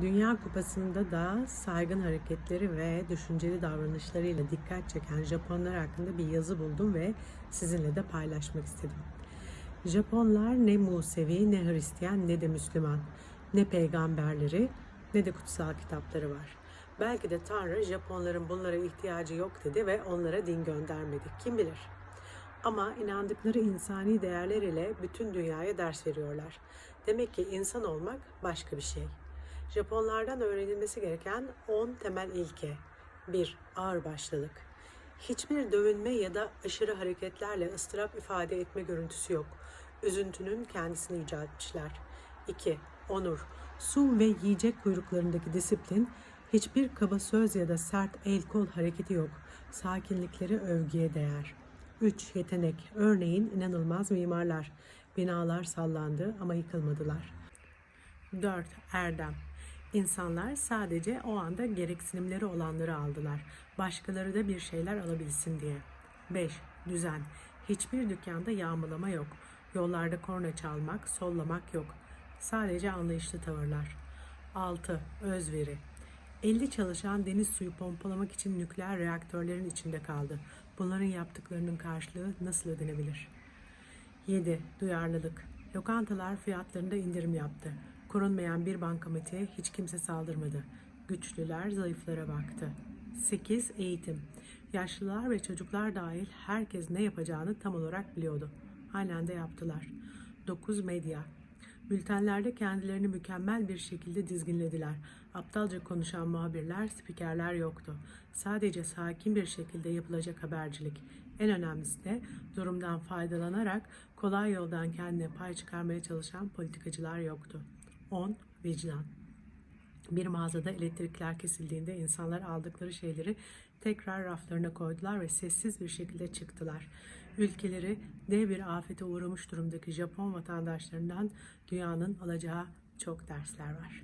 Dünya Kupası'nda da saygın hareketleri ve düşünceli davranışlarıyla dikkat çeken Japonlar hakkında bir yazı buldum ve sizinle de paylaşmak istedim. Japonlar ne Musevi, ne Hristiyan, ne de Müslüman, ne peygamberleri, ne de kutsal kitapları var. Belki de Tanrı Japonların bunlara ihtiyacı yok dedi ve onlara din göndermedi. Kim bilir? Ama inandıkları insani değerler ile bütün dünyaya ders veriyorlar. Demek ki insan olmak başka bir şey. Japonlardan öğrenilmesi gereken 10 temel ilke. 1. Ağırbaşlılık. Hiçbir dövünme ya da aşırı hareketlerle ıstırap ifade etme görüntüsü yok. Üzüntünün kendisini yüceltmişler. 2. Onur. Su ve yiyecek kuyruklarındaki disiplin, hiçbir kaba söz ya da sert el kol hareketi yok. Sakinlikleri övgüye değer. 3. Yetenek. Örneğin inanılmaz mimarlar. Binalar sallandı ama yıkılmadılar. 4. Erdem. İnsanlar sadece o anda gereksinimleri olanları aldılar. Başkaları da bir şeyler alabilsin diye. 5. Düzen. Hiçbir dükkanda yağmalama yok. Yollarda korna çalmak, sollamak yok. Sadece anlayışlı tavırlar. 6. Özveri. 50 çalışan deniz suyu pompalamak için nükleer reaktörlerin içinde kaldı. Bunların yaptıklarının karşılığı nasıl ödenebilir? 7. Duyarlılık. Lokantalar fiyatlarında indirim yaptı. Korunmayan bir bankamatiğe hiç kimse saldırmadı. Güçlüler zayıflara baktı. 8. Eğitim. Yaşlılar ve çocuklar dahil herkes ne yapacağını tam olarak biliyordu. Halen de yaptılar. 9. Medya. Bültenlerde kendilerini mükemmel bir şekilde dizginlediler. Aptalca konuşan muhabirler, spikerler yoktu. Sadece sakin bir şekilde yapılacak habercilik. En önemlisi de durumdan faydalanarak kolay yoldan kendine pay çıkarmaya çalışan politikacılar yoktu. 10. Vicdan. Bir mağazada elektrikler kesildiğinde insanlar aldıkları şeyleri tekrar raflarına koydular ve sessiz bir şekilde çıktılar. Ülkeleri dev bir afete uğramış durumdaki Japon vatandaşlarından dünyanın alacağı çok dersler var.